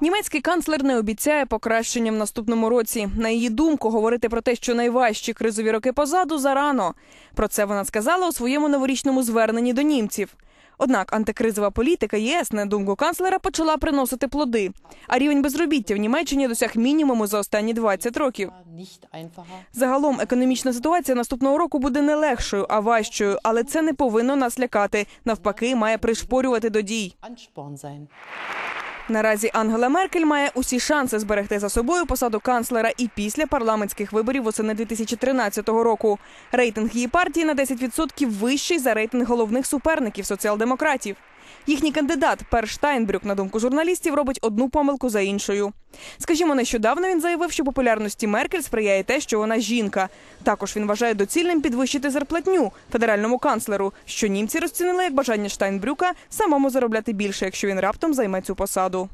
Німецький канцлер не обіцяє покращення в наступному році. На її думку, говорити про те, що найважчі кризові роки позаду, зарано. Про це вона сказала у своєму новорічному зверненні до німців. Однак антикризова політика ЄС, на думку канцлера, почала приносити плоди. А рівень безробіття в Німеччині досяг мінімуму за останні 20 років. Загалом економічна ситуація наступного року буде не легшою, а важчою, але це не повинно нас лякати. Навпаки, має пришпорювати до дій. Наразі Ангела Меркель має усі шанси зберегти за собою посаду канцлера і після парламентських виборів восени 2013 року. Рейтинг її партії на 10% вищий за рейтинг головних суперників соціал-демократів. Їхній кандидат Пер Штайнбрюк, на думку журналістів, робить одну помилку за іншою. Скажімо, нещодавно він заявив, що популярності Меркель сприяє те, що вона жінка. Також він вважає доцільним підвищити зарплатню федеральному канцлеру, що німці розцінили як бажання Штайнбрюка самому заробляти більше, якщо він раптом займе цю посаду.